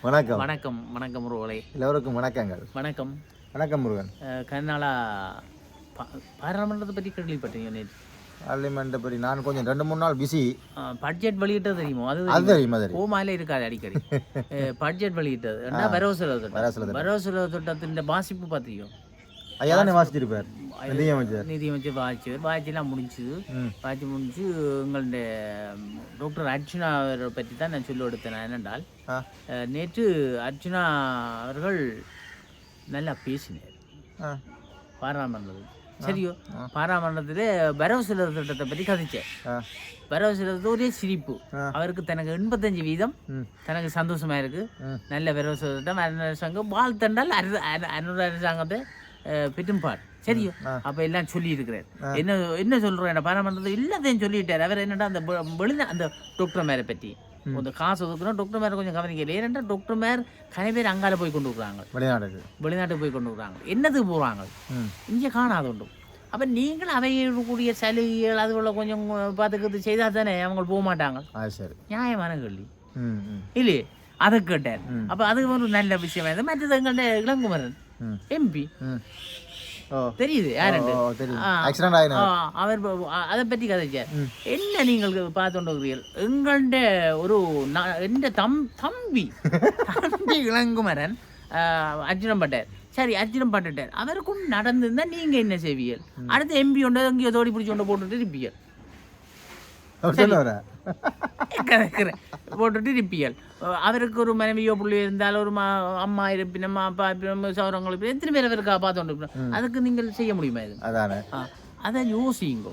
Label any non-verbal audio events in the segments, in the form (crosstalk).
வணக்கம். வணக்கம் வணக்கம் முருகலை. எல்லோருக்கும் வணக்கங்கள். வணக்கம். வணக்கம் முருகன். பா- பாராளுமன்றத்தை பற்றி கேள்விப்பட்டீங்க நேற்று. பார்லிமெண்ட்டை பற்றி நான் கொஞ்சம் ரெண்டு மூணு நாள் பிஸி பட்ஜெட் வெளியிட்டது தெரியுமோ? அது அது தெரியுமா தெரியும். கோமாலே இருக்காது அடிக்கடி. (laughs) பட்ஜெட் வெளியிட்டது. என்ன வரவு செலவு திட்டம்? வரவு செலவு திட்டத்தின் பாசிப்பு பார்த்தியோ ஐயா தானே வாசிச்சிருப்பார் நிதியமைச்சர் நிதியமைச்சர் வாய்ச்சு வாய்ச்செல்லாம் முடிஞ்சுது வாய்ச்சி முடிஞ்சு எங்களுடைய டாக்டர் அர்ச்சுனா அவரை பற்றி தான் நான் சொல்லி கொடுத்தேன் என்னென்றால் நேற்று அர்ச்சுனா அவர்கள் நல்லா பேசினார் ஆ பாராளுமன்றத்தில் சரியோ பாராளுமன்றத்தில் வரவு செலவு திட்டத்தை பற்றி கதைச்சேன் செலவு ஒரே சிரிப்பு. அவருக்கு தனக்கு எண்பத்தஞ்சு வீதம் தனக்கு சந்தோஷமா இருக்கு. நல்ல வரவு செலவு திட்டம் அரசாங்கம் வாழ்த்தண்டால் அரசாங்கத்தை பெரும்பாடு. சரியோ. அப்ப எல்லாம் சொல்லி இருக்கிறார் என்ன என்ன சொல்றேன் பாராளுமன்றத்தில் எல்லாத்தையும் சொல்லிட்டார். அவர் என்னடா அந்த வெ- வெளிநா அந்த டாக்டர் மேரை பற்றி. அந்த காசு ஒதுக்குறோம். டாக்டர் மேரை கொஞ்சம் கவனிக்கல ஏனென்றா டாக்டர் மேர் கனை பேர் அங்கால போய் கொண்டு இருக்கிறாங்க. வெளிநாட்டுக்கு. வெளிநாட்டுக்கு போய் கொண்டு இருக்கிறாங்க. என்னதுக்கு போகிறாங்க ம். இங்கே காணாது உண்டு. அப்போ நீங்கள் அவைகளுடைய சலுகைகள் அதுகளை கொஞ்சம் பார்த்துக்கிறது செய்தால் தானே அவங்க போக மாட்டாங்க. சரி. நியாயமான கேள்வி. இல்லையே? அதை கேட்டார். அப்போ அது ஒரு நல்ல விஷயம் மற்றது எங்கள்ட இளங்குமரன். எம்பி தெரியுது யாருண்டு? அவர் அதை பற்றி கதைச்சார். என்ன நீங்கள் பார்த்துட்டு எங்கள்ட ஒரு எந்த தம் தம்பி தம்பி இளங்குமரன் ஆ, அர்ஜுனன் பட்டார். சரி அர்ஜுனன் பட்டுட்டார். அவருக்கும் நடந்திருந்தா நீங்க என்ன செய்வீர்கள்? அடுத்து எம்பி ஒன்று எங்கேயோ தோடி பிடிச்சி கொண்டு போட்டுட்டு இருப்பீர்கள். போட்டுட்டு இருப்பீர்கள் அவருக்கு ஒரு மனைவியோ பிள்ளையோ இருந்தாலும் ஒரு அம்மா இருப்பினம் அப்பா இருப்பினம் சௌரங்கள் இருப்பினம் எத்தனை பேர் அவருக்கு பார்த்து இருப்பினம் அதுக்கு நீங்கள் செய்ய முடியுமா இது? அதானே. அதை யோசிங்க.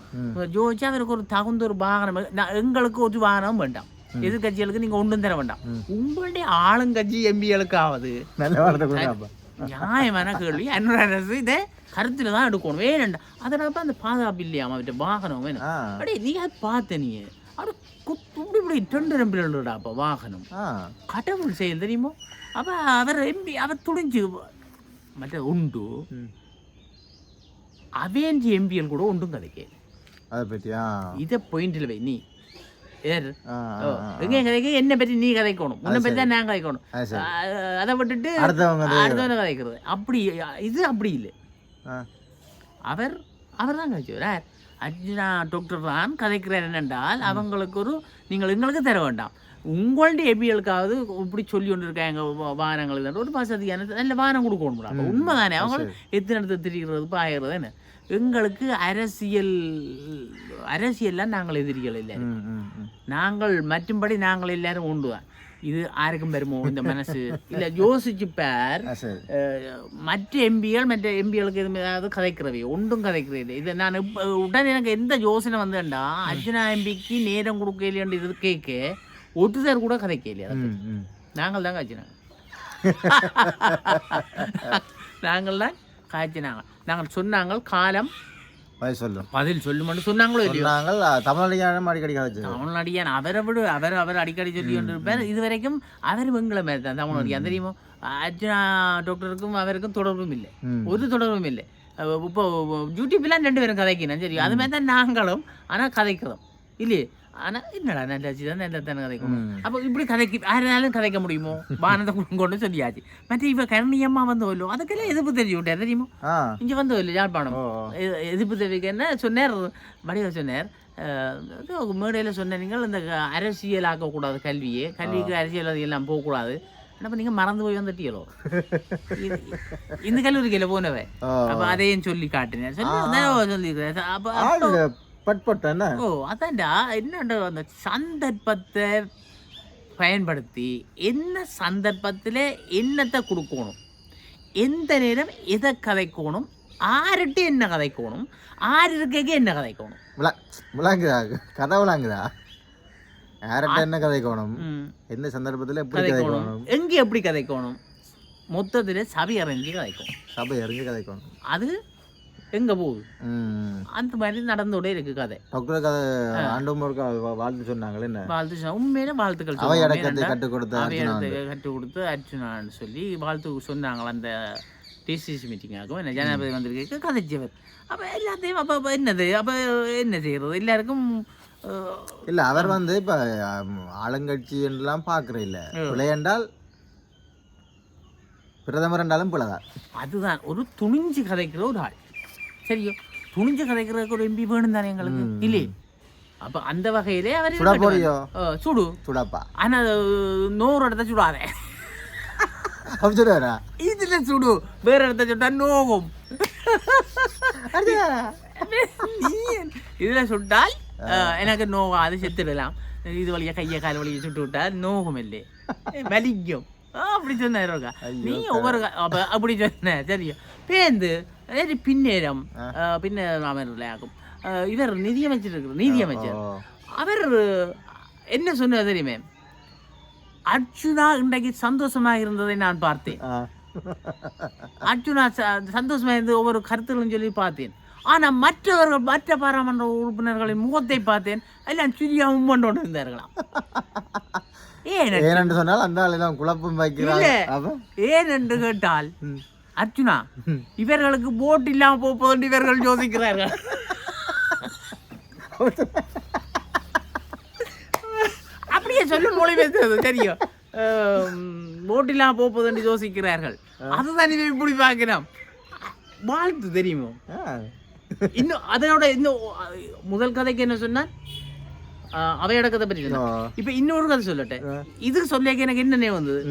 யோசிச்சு அவருக்கு ஒரு தகுந்த ஒரு வாகனம் எங்களுக்கு ஒரு வாகனம் வேண்டாம். எதிர்கட்சிகளுக்கு நீங்க ஒன்றும் தர வேண்டாம். உங்களுடைய ஆளுங்கட்சி எம்பிகளுக்காவது நல்ல நியாயமான கேள்வி. அன்னூர் அரசு இதை கருத்துல தான் எடுக்கணும் வேணுண்டா அதனால அந்த பாதுகாப்பு இல்லையாம அவர்கிட்ட வாகனம் வேணும். அப்படியே நீ அதை பார்த்த நீ அப்படி குத்து இப்படி இப்படி டெண்டு நம்பிடா அப்போ வாகனம். கடவுள் செயல் தெரியுமோ? அப்ப அவர் எம்பி அவர் துணிஞ்சு மற்ற உண்டு. அவேஞ்சி எம்பிகள் கூட ஒன்றும் கதைக்க அதை பற்றியா இதை பாயிண்டில் வை நீ. என்ன பற்றி நீ கதைக்கணும். உன்னை பற்றி தான் நான் கதைக்கணும். அது விட்டுட்டு அடுத்தவங்க கதைக்கிறது. அப்படி இது அப்படி இல்லை. அவர் அவர் தான் கதைச்சவர்? அர்ஜுனா டாக்டர் தான் கதைக்கிறார் என்னென்றால் அவங்களுக்கு ஒரு நீங்கள் எங்களுக்கு தர வேண்டாம். உங்களுடைய எபிகளுக்காவது இப்படி சொல்லி கொண்டு இருக்காங்க வாகனங்கள் ஒரு வசதியான நல்ல வாகனம் கொடுக்கணும் உண்மைதானே? அவங்க எத்தனை இடத்துல திரிகிறது பாயறது என்ன? எங்களுக்கு அரசியல் அரசியல்லாம் நாங்கள் எதிரிகள் இல்லை நாங்கள் மற்றும்படி நாங்கள் எல்லாரும் உண்டு தான் இது யாருக்கும் வருமோ இந்த மனசு? இல்லை யோசிச்சு பார் மற்ற எம்பிகள் மற்ற எம்பிகளுக்கு எதுவுமே ஏதாவது கதைக்கிறவை ஒன்றும் கதைக்கிறது இது நான் இப்ப உடனே எனக்கு எந்த யோசனை வந்தேன்டா அர்ஜுனா எம்பிக்கு நேரம் கொடுக்கலையாண்டு இது கேட்க ஒருத்தர் கூட கதைக்கலையா ம் ம் நாங்கள் தான் காய்ச்சினாங்க (laughs) நாங்கள் தான் காய்ச்சினாங்க நாங்கள் சொன்னாங்க காலம் சொல்லும் பதில் சொல்லுமென்று சொன்னாங்களோ இல்லையோ? நாங்கள் தமிழ்நாடு அடிக்கடி கதைச்சு தமிழ்நாடியான் அவரை விட அவர் அவர் அடிக்கடி சொல்லி கொண்டிருப்பார். இது வரைக்கும் அவர் வெங்கல மாதிரி தான். தமிழ்நாடியான் தெரியுமோ அர்ஜுனா டாக்டருக்கும் அவருக்கும் தொடர்பும் இல்லை. ஒரு தொடர்பும் இல்லை. இப்போ யூடியூப்லாம் ரெண்டு பேரும் கதைக்கணும் சரி. அது மாதிரி தான் நாங்களும் ஆனால் கதைக்கிறோம். இல்லையே? ஆனால் என்னடா நல்லா தான் நல்லா தானே கதைக்கணும். அப்போ இப்படி கதைக்க யாராலும் கதைக்க முடியுமோ? வானத்தை கொண்டு சொல்லியாச்சு. மற்ற இவ கருணியம்மா வந்தோல்லோ அதுக்கெல்லாம் எதிர்ப்பு தெரிஞ்சு விட்டேன் தெரியுமோ இங்கே வந்தோல்லோ யாழ்ப்பாணம். ஓ எ- எதிர்ப்பு தெரிவிக்க என்ன சொன்னார்? வடிவ சொன்னார். மேடையில் சொன்ன நீங்கள் இந்த அரசியல் ஆக்கக்கூடாது கல்வியே. கல்விக்கு அரசியல் எல்லாம் போகக்கூடாது. அப்போ நீங்கள் மறந்து போய் வந்துட்டீங்களோ? இந்த கல்லூரிக்கையில் போனவே. ஓ அப்போ அதையும் சொல்லி காட்டினேன் சொல்லி சொல்லியிருக்கிறேன் அப்போ ஆள் பட்பட்ட என்ன ஓ அதான்டா. என்னடா அந்த சந்தர்ப்பத்தை பயன்படுத்தி என்ன சந்தர்ப்பத்தில் என்னத்தை கொடுக்கணும்? எந்த நேரம் எதை கதைக்கணும்? ஆருட்டு என்ன கதைக்கணும்? ஆறு இருக்கைக்கு என்ன கதைக்கணும்? விளா விளாங்குதா? கதை விளாங்குதா யார்கிட்ட என்ன கதைக்கணும்? எந்த சந்தர்ப்பத்தில் எப்படி கதைக்கணும். எங்கே எப்படி கதைக்கணும்? மொத்தத்தில் சபை அறிஞ்சு கதைக்கணும். சபை இறங்கி கதைக்கணும். அது எங்கே போகுது? அந்த மாதிரி நடந்தோட இருக்கு கதை. டாக்டர் கதை வா- வாழ்த்து சொன்னாங்களே என்ன? வாழ்த்து சொன்னா- உண்மையில வாழ்த்துக்கள் கற்றுக் கொடுத்த கற்றுக் கொடுத்து அர்ஜுனான்னு சொல்லி வாழ்த்து சொன்னாங்களா அந்த டிசிசி மீட்டிங் ஆகும் என்ன? ஜனாதிபதி வந்திருக்க கதைச்சவர். அப்போ எல்லாத்தையும் அப்போ என்னது? அப்போ என்ன செய்யறது? எல்லாருக்கும் இல்ல அவர் வந்து இப்ப ஆளுங்கட்சி என்றெல்லாம் பாக்குற இல்ல பிழை என்றால் பிரதமர் என்றாலும் பிழைதான். அதுதான். ஒரு துணிஞ்சு கதைக்கிற ஒரு ஆள். சரியோ துணிஞ்சு கதைக்கிறதுக்கு ஒரு எம்பி வேணும் தானே எங்களுக்கு இல்லையே அப்ப அந்த வகையிலே அவர் சுட போறியோ சுடு சுடாப்பா ஆனா அஹ், நூறு இடத்த சுடாதே அப்படி சொல்லுவாரா இதுல சுடு வேற இடத்த சுட்டா நோகும் இதுல சுட்டால் எனக்கு நோகம் அது செத்துடலாம் இது வழியா கைய கால் வழியை சுட்டு விட்டா நோகும் இல்லை வலிக்கும் அப்படி சொன்னாருக்கா நீ ஒவ்வொரு அப்படி சொன்ன சரியா பேந்து பின்னேரம் அமைச்சர் ஆகும் இவர் நிதியமைச்சர் இருக்கிற நிதியமைச்சர். அவர் என்ன சொன்னார் தெரியுமே அர்ஜுனா இன்றைக்கு சந்தோஷமாக இருந்ததை நான் பார்த்தேன். அர்ஜுனா ச- சந்தோஷமா இருந்து ஒவ்வொரு கருத்துகளும் சொல்லி பார்த்தேன் ஆனா மற்றவர்கள் மற்ற பாராளுமன்ற உறுப்பினர்களின் முகத்தை பார்த்தேன் எல்லாம் சிரியா உம்மண்டோடு இருந்தார்களாம் ஏன் சொன்னால் அந்த குழப்பம் ஏன் என்று கேட்டால். அர்ஜுனா இவர்களுக்கு போட் இல்லாம போப்பது இவர்கள் யோசிக்கிறார்கள். அப்படியே சொல்லு மொழி பேசுறது தெரியும். போட் இல்லாம போப்பது யோசிக்கிறார்கள். அதுதான் இவன் இப்படி பார்க்கிறோம் வாழ்த்து தெரியுமோ. இன்னும் அதனோட இன்னும் முதல் கதைக்கு என்ன சொன்னா அஹ், அவையடக்கத்தை பற்றி. இப்ப இன்னொரு கதை சொல்லட்டேன். இது சொல்லியாக்க எனக்கு என்ன நினைவு வந்தது.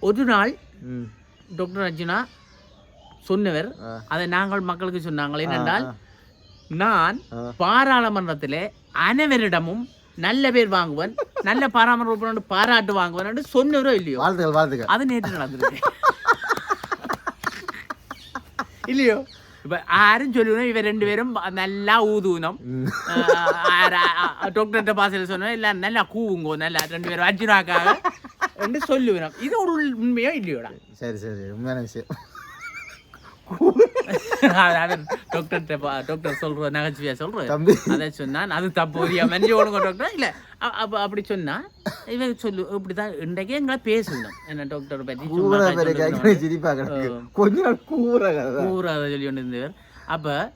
ஒரு நாள். டாக்டர் அர்ஜுனா சொன்னவர். அதை நாங்கள் மக்களுக்கு சொன்னாங்கள் என்னென்றால். நான். பாராளுமன்றத்திலே அனைவரிடமும் நல்ல பேர் வாங்குவன் நல்ல பாராமர உறுப்பினர் பாராட்டு வாங்குவன் சொன்னவரோ இல்லையோ வாழ்த்துக்கள் வாழ்த்துக்கள் அது நேற்று நடந்திருக்கு (laughs) இல்லையோ இப்ப இவ ரெண்டு பேரும் நல்லா ஊதுனம் ம். டாக்டர்கிட்ட பாசல சொன்னோம் இல்ல நல்லா கூவுங்கோ நல்லா ரெண்டு பேரும் அர்ஜுனாக்காக என்று சொல்லுவேன். இது ஒரு உண்மையோ இல்லையோடா? சரி சரி உண்மையான விஷயம். பா- டாக்டர் சொல்ற நகைச்சுவையா சொல்றேன் அதை சொன்னான். அது தப்பு. இல்லையா மஞ்சள் ஒழுங்க டாக்டர் இல்ல அ- அப்ப அப்படி சொன்னா இவன் சொல்லு இப்படிதான் இன்றைக்கே எங்களை பேசணும் என்ன டாக்டர் பற்றி சும்மா கூற காய்ச்சல் பேரை இருந்தவன. கேட்கணும் சிரிப்பா கிடக்கு. கொஞ்ச நாள் கூற கதை ஊர் அதை சொல்லி கொண்டு இருந்தவர் அப்ப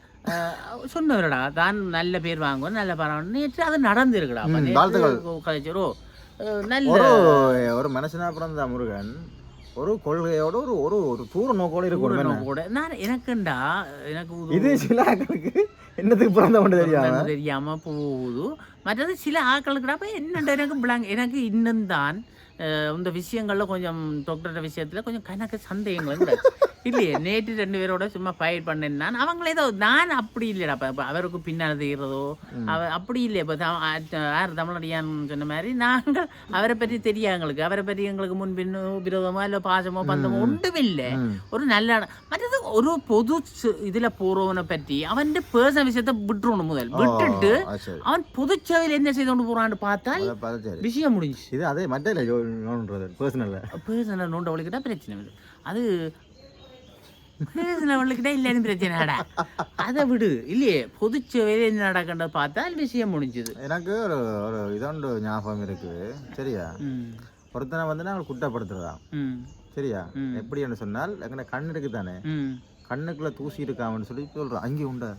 சொன்னவரடா தான் நல்ல பேர் வாங்குவோம் நல்ல பரவாயில்ல நேற்று அது நடந்திருக்குடா. அப்ப நல்ல ஒரு மனுஷனா பிறந்த முருகன் ஒரு கொள்கையோட ஒரு ஒரு ஒரு தூர நோக்கோட இருக்கணும் என்ன? கூட நான் எனக்குண்டா எனக்கு இது சில ஆட்களுக்கு என்னத்துக்கு பிறந்த ஒன்று தெரியாம? தெரியாம போகுது. மற்றது சில ஆட்களுக்குடா போய் என்னண்டு எனக்கு blank- எனக்கு இன்னும் தான் இந்த விஷயங்கள்ல கொஞ்சம் டாக்டர் விஷயத்துல கொஞ்சம் கணக்கு சந்தேகங்களும் கூட இல்லையே நேற்று ரெண்டு பேரோட சும்மா ஃபைட் பண்ணேன் நான் அவங்கள ஏதோ நான் அப்படி இல்லைடா. அவருக்கு பின்னால் தெரிகிறதோ அவ அப்படி இல்லை இப்போ யார்? தமிழடியான் சொன்ன மாதிரி நாங்கள் அவரை பற்றி தெரியும் எங்களுக்கு. அவரை பற்றி எங்களுக்கு முன்பின் விரோதமோ இல்லை பாசமோ பந்தமோ ஒன்றும் இல்லை. ஒரு நல்ல. மற்றது ஒரு பொது இதுல போறவனை பற்றி அவன் பர்சனல் விஷயத்த விட்டுறணும் முதல். விட்டுட்டு அவன் பொதுச்சேவையில் என்ன செய்து கொண்டு போறான்னு பார்த்தால் விஷயம் முடிஞ்சுச்சு. இது அதே மற்ற இல்லை நோன்றது பர்சனல்ல பர்சனல் நோண்ட வலிக்கிட்டா பிரச்சனை அது வலிக்கிட்டா இல்லைன்னு பிரச்சனைடா அதை விடு இல்லையே பொதுச்சேவையில் என்ன நடக்கின்றது பார்த்தால் விஷயம் முடிஞ்சுது எனக்கு ஒரு ஒரு இதோண்டு ஞாபகம் இருக்குது சரியா ம் ஒருத்தனை வந்து நாங்கள் குட்டப்படுத்துறதா ம் சரியா ம். எப்படி என்று சொன்னால் எங்கட கண் இருக்கு தானே ம் கண்ணுக்குள்ள தூசி இருக்காமன்னு சொல்லி சொல்றோம் அங்கே உண்டா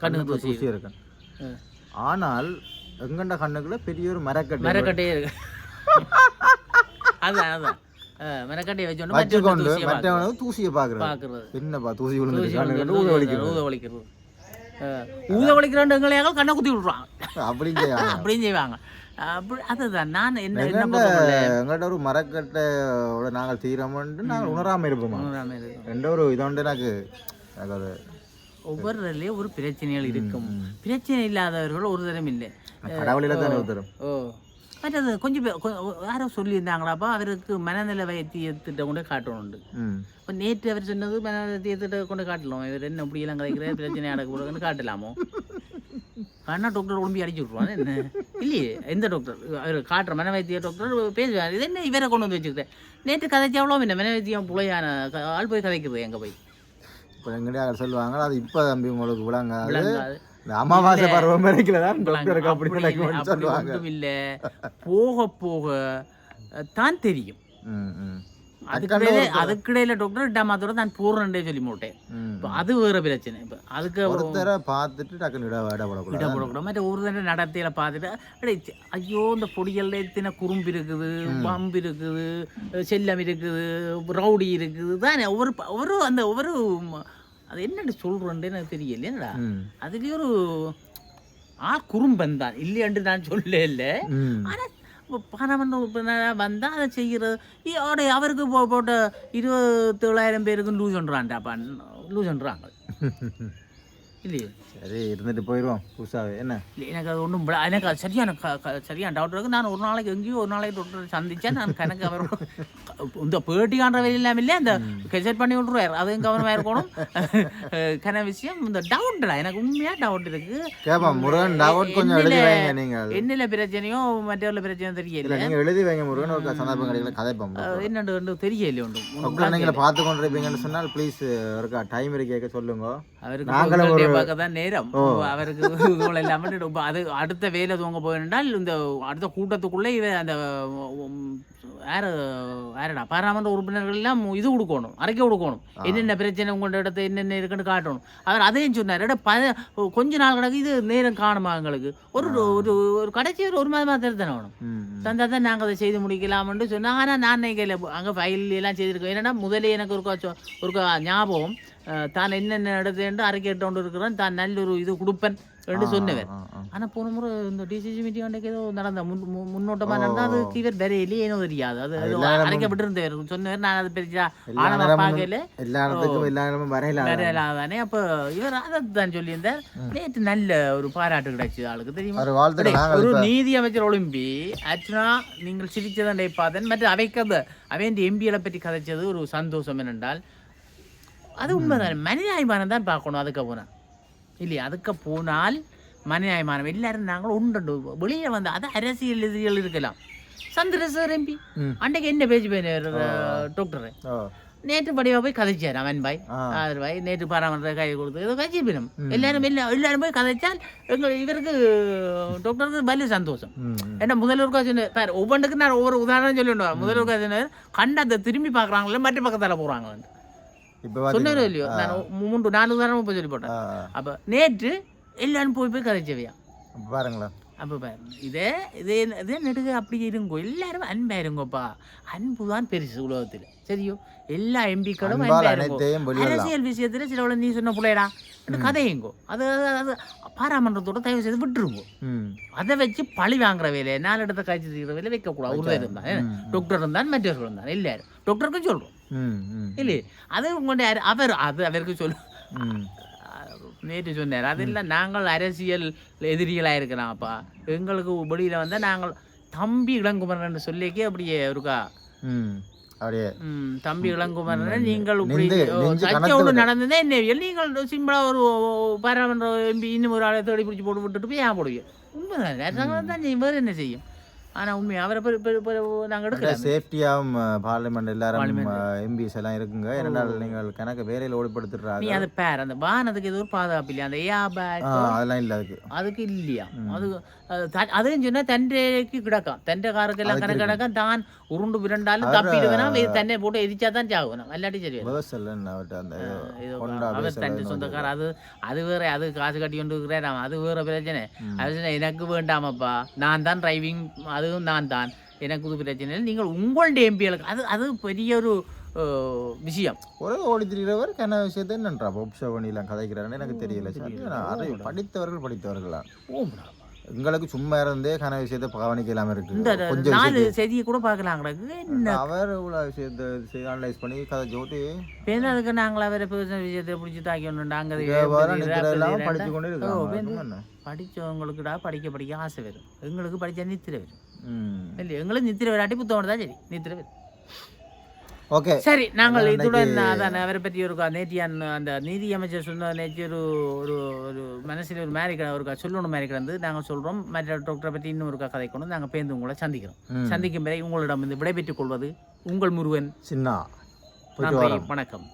கண்ணுக்கு தூசி தூசி இருக்கு ம். ஆனால் எங்கண்ட கண்ணுக்குள்ள பெரிய ஒரு மரக்கட்டை மரக்கட்டையே இருக்கு அதான் அதான் அஹ், மரக்கட்டையை வச்சோன்னு வச்சுக்கொண்டு மற்றவனுக்கு தூசியை பாக்குறது பார்க்கறது. என்னப்பா தூசி விழுந்து ஊத வலிக்கிறது. ஊத ஊத கண்ணை குத்தி விட்றான் அப்படி செய்யாம அப்படின்னு செய்வாங்க. அப்படி அதுதான். நான் என்ன எங்கள்ட்ட ஒரு மரக்கட்டையோட நாங்கள் தீரமன்ட்டு நாங்கள் உணராம இருப்போமா? உணராம இருக்கும். ரெண்ட ஒரு இதோண்டு எனக்கு. எனக்கு அது ஒவ்வொருவரையும் ஒரு பிரச்சனைகள் இருக்கும். பிரச்சனை இல்லாதவர்கள் ஒரு தரம் இல்லை கடவுளில தானே உத்தரம் ஓ. மற்றது கொஞ்சம் யாரோ சொல்லியிருந்தாங்களாப்பா அவருக்கு மனநல வைத்தியத்திட்ட கொண்டு காட்டணுண்டு இப்போ நேற்று அவர் சொன்னது மனநலத்தியத்திட்ட கொண்டு காட்டலாம் இவர் என்ன இப்படியெல்லாம் கிடைக்கிற பிரச்சனை அடக்கூடாதுன்னு காட்டலாமோ கண்ணா டாக்டர் உடம்பி அடிச்சு விட்ருவான் என்ன இல்லையே எந்த டாக்டர் அவர் காட்டுற மன வைத்திய டாக்டர் பேசுவார் இது என்ன இவரை கொண்டு வந்து வச்சுக்கிறேன் நேற்று கதைச்சு அவ்வளோ என்ன மன வைத்தியம் புலையான க- ஆள் போய் கதைக்கிறது எங்கே போய் இப்போ எங்கடையா சொல்லுவாங்க அது இப்போ தம்பி உங்களுக்கு விளங்காது அமாவாசை பருவம் வரைக்கும் தான். டாக்டருக்கு அப்படி சொல்லுவாங்க. இல்லை போக போக தான் தெரியும். அதுக்கிடையில அதுக்கிடையில டாக்டர் எட்டாம் மாதத்தோட நான் பூர்ணண்டே சொல்லி போட்டேன் ம். இப்போ அது வேற பிரச்சனை. இப்போ அதுக்கு ஒருத்தரை பார்த்துட்டு டக்குன்னு இட இடப்படக்கூடாது இடப்படக்கூடாது மற்ற ஒரு தடவை நடத்தையில பார்த்துட்டு ஐயோ இந்த எத்தனை குறும்பு இருக்குது பம்பு இருக்குது செல்லம் இருக்குது ரவுடி இருக்குது தானே ஒவ்வொரு அந்த ஒவ்வொரு அது என்னன்னு சொல்றேன்னு எனக்கு தெரியல என்னடா. அதுலேயே ஒரு ஆ குறும்பன் தான். இல்லையாண்டு நான் சொல்ல இல்லை. ஆனால் உறுப்பினராக வந்தால் அதை செய்கிறது இதோட அவருக்கு போ போட்ட இருபத்தேழாயிரம் பேருக்கு லூஸ் பண்ணுறான்டாப்பா லூஸ் பண்ணுறாங்க (laughs) இல்லையே? சரி இருந்துட்டு போயிடுவோம் புதுசாவே. என்ன? எனக்கு அது ஒன்றும் எனக்கு அது சரியான சரியான டவுட் இருக்குது நான் ஒரு நாளைக்கு எங்கேயோ ஒரு நாளைக்கு டாக்டர் சந்திச்சேன். நான் கணக்கு அவர் இந்த பேட்டி காண்ற வெளியில்லாம இல்லையா? அந்த கெசட் பண்ணி விட்ருவார் அதுவும் கவனமாக இருக்கணும் (laughs) கன விஷயம். இந்த டவுட்டா எனக்கு உண்மையாக டவுட் இருக்குது முருகன் டவுட் கொஞ்சம் எழுதி வைங்க நீங்கள் என்னில் பிரச்சனையோ மற்றவரில் பிரச்சனையோ தெரியல இல்ல நீங்க எழுதி வைங்க முருகன். ஒரு சந்தர்ப்பம் கிடைக்கல. கதைப்போம் என்னண்டு தெரியல ஒன்றும் நீங்கள பார்த்து கொண்டிருப்பீங்கன்னு சொன்னால் ப்ளீஸ் இருக்கா டைம் இருக்கு கேட்க சொல்லுங்க. அவருக்கு நாங்களும் ஒரு- பார்க்க தான் நேரம். அவருக்கு இவ்வளவு இல்லாம இப்ப அது அடுத்த வேலை துவங்க போயிருந்தால் இந்த அடுத்த கூட்டத்துக்குள்ளே இவ அந்த யாரு யாரடா பாராமன்ற உறுப்பினர்கள் எல்லாம் இது கொடுக்கணும் அறிக்கை கொடுக்கணும். என்னென்ன பிரச்சனை உங்களோட இடத்த என்னென்ன இருக்குன்னு காட்டணும். அவர் அதையும் சொன்னார். எடா ப கொஞ்ச நாள் கிடக்கு இது நேரம் காணுமா எங்களுக்கு? ஒரு ஒரு ஒரு கடைசி ஒரு ஒரு மாதமா திருத்தணும் வேணும். தந்தா தான் நாங்கள் அதை செய்து முடிக்கலாம்னு சொன்னாங்க ஆனால் நான் நினைக்கல. அங்கே ஃபைல் எல்லாம் செய்திருக்கோம் ஏன்னா முதலே எனக்கு ஒரு ஒரு ஞாபகம். தான் என்னென்ன இடத்துலேருந்து அறிக்கை கொண்டு இருக்கிறேன். தான் நல்ல ஒரு இது கொடுப்பேன் என்று சொன்னவர். ஆனால் போன முறை இந்த டிசிசி மீட்டிங் அன்றைக்கு ஏதோ நடந்த முன் மு- முன்னோட்டமா நடந்தா அதுக்கு இவர் வேற இல்லையே ஏனோ தெரியாது. அது ஏதோ அரைக்கப்பட்டிருந்தவர் சொன்னவர் நான் அதை பெருசா ஆனவ நேரமும் பார்க்கல. எல்லா இடத்துக்கும் எல்லா இடமும் வரையில வேற தானே அப்போ இவர் அதை தான் சொல்லியிருந்தார் நேற்று நல்ல ஒரு பாராட்டு கிடைச்சு ஆளுக்கு தெரியுமா? ஒரு நீதி அமைச்சர் ஒளிம்பி அர்ச்சனா நீங்கள் சிரிச்சதண்டை பார்த்தேன். மற்ற அவைக்கத அவன் எம்பிகளை பற்றி கதைச்சது ஒரு சந்தோஷம் என்னென்றால் அது உண்மைதான்? மனிதாபிமானம் தான் பார்க்கணும் அதுக்கு போனால் இல்லையா? அதுக்கு போனால் மனிதாபிமானம். எல்லாரும் நாங்கள் உண்டு வெளியே வந்து அது அரசியல் எதிரிகள் இருக்கலாம். சந்திரசேகர் எம்பி. அன்றைக்கு என்ன பேச்சு போயினார் டாக்டர் நேற்று படிவா போய் கதைச்சார் அவன் பாய் ஆ. ஆறு பாய் நேற்று பாராமன்ற கை கொடுத்து. ஏதோ கட்சி பினம் எல்லாரும் எல்லா எல்லாரும் போய் கதைச்சால் எங்கள் இவருக்கு டாக்டருக்கு பலி சந்தோஷம். ஏன்னா முதல்வருக்கா சொன்னார் பாரு ஒவ்வொன்றுக்கு நான் ஒவ்வொரு உதாரணம் சொல்லிவிடுவேன் முதல்வருக்கா சொன்னார் கண்டு அதை திரும்பி பார்க்குறாங்களே மற்ற பக்கத்தால் போகிறாங்க இப்ப பாத்தீங்களா? இல்லையோ? நான் மூன்று நாலு உதாரணம் இப்போ சொல்லி போட்டேன். அப்போ நேற்று எல்லாரும் போய் போய் கதைச்சவையா பாருங்களேன். அப்போ பாரு. இதே இதே இதே நெடுக அப்படி இருங்கோ. எல்லாரும் அன்பா இருங்கோப்பா. அன்பு தான் பெருசு உலகத்தில். சரியோ? எல்லா எம்பிக்களும் அன்பா இருங்கோ. அரசியல் விஷயத்துல சிலவள நீ சொன்ன பிள்ளைடா. கதையுங்கோ. அது அது- பாராமன்றத்தோட தயவு செய்து விட்டுருங்கோ. அதை வச்சு பழி வாங்குற வேலையை நாலு இடத்த காய்ச்சி தீர்க்கிற வேலையை வைக்கக்கூடாது. ஒரு இருந்தான் டாக்டர் இருந்தான் மற்றவர்கள் இருந்தான் எல்லாரும். டாக்டருக்கும் சொல்றோம். ம் ம் இல்லையே? அது அர- அவர் அது அவருக்கு சொல்லு நேற்று சொன்னார். அதெல்லாம் நாங்கள் அரசியல் எதிரிகளாக இருக்கிறான்ப்பா எங்களுக்கு வெளியில் வந்தால் நாங்கள் தம்பி இளங்குமரன் சொல்லிக்கே அப்படியே இருக்கா? தம்பி இளங்குமரன் நீங்கள் இப்படி. நடந்ததே என்ன நீங்கள் சிம்பிளாக ஒரு பாராளுமன்ற எம்பி இன்னும் ஒரு ஆளை தேடி பிடிச்சி போட்டு விட்டுட்டு போய் ஏன் போடுவீங்க? உண்மைதான்? அரசாங்கம் தான் வேறு என்ன செய்யும்? ஆனால் உண்மை அவரை நாங்கள் எடுக்கிறோம் சேஃப்டியாகவும் பார்லிமெண்ட் எல்லாரும் எம்பிஸ் எல்லாம் இருக்குங்க. ஏனென்றால் நீங்கள் கணக்கு வேலையில் நீ ஓடிப்படுத்துறாங்க அதை பேர் அந்த வாகனத்துக்கு எதுவும் பாதுகாப்பு இல்லையா? அந்த ஏர் பேக் அதெல்லாம் இல்லை அதுக்கு. அதுக்கு இல்லையா? அது அதுவும் சொன்னா தண்டைக்கு கிடக்கும். தண்டை காருக்கெல்லாம் கணக்கு கிடக்கும். தான் உருண்டு விரண்டாலும் தப்பிடுவேனா தன்னை போட்டு எரிச்சா தான் சாகுவேன் இல்லாட்டி சரி இது அவர் தண்டை சொந்தக்கார அது அது வேற அது காசு கட்டி கொண்டு இருக்கிறேன் அது வேற பிரச்சனை. அது எனக்கு வேண்டாமப்பா. நான் தான் டிரைவிங் அதுவும் நான் தான். எனக்கு இது பிரச்சனை இல்லை. நீங்கள் உங்களுடைய எம்பிகளுக்கு அது அது பெரிய ஒரு விஷயம். ஒரே ஓடி திரிகிறவர் கன விஷயத்தை என்னன்றா? ஒப்சவனிலாம் கதைக்கிறாருன்னு எனக்கு தெரியல. படித்தவர்கள் படித்தவர்களா? ஓம்டா. எங்களுக்கு சும்மா இருந்தே கன விஷயத்தை கவனிக்கலாம இருக்கு. கொஞ்சம் நாலு செய்தியை கூட பார்க்கலாம் கிடக்கு அவர் இவ்வளவு விஷயத்தை அனலைஸ் பண்ணி கதை பேருந்து அதுக்கு நாங்கள் அவரை பேசின விஷயத்தை பிடிச்சி தாக்கி எல்லாம் படிச்சு கொண்டு? படித்தவங்களுக்குடா படிக்க படிக்க ஆசை வரும். எங்களுக்கு படித்தா நித்திரை வரும். ம். இல்லையா? எங்களுக்கு நித்திரை வராட்டி புத்தகம் தான் சரி. நித்திரை வரும். ஓகே. சரி நாங்கள் இதுடன் அதான் அவரை பற்றி ஒரு நேற்று அந்த நீதி அமைச்சர் சொன்ன நேற்று ஒரு ஒரு ஒரு மனசில் ஒரு மாதிரி ஒரு சொல்லணும் மாதிரி கிடந்து நாங்கள் சொல்கிறோம் மற்ற டாக்டரை பற்றி இன்னும் ஒரு கதைக்கணும் நாங்கள் பேருந்து உங்களை சந்திக்கிறோம். சந்திக்கும் வரை உங்களிடம் வந்து விடைபெற்றுக் கொள்வது உங்கள் முருகன். சின்ன வணக்கம்.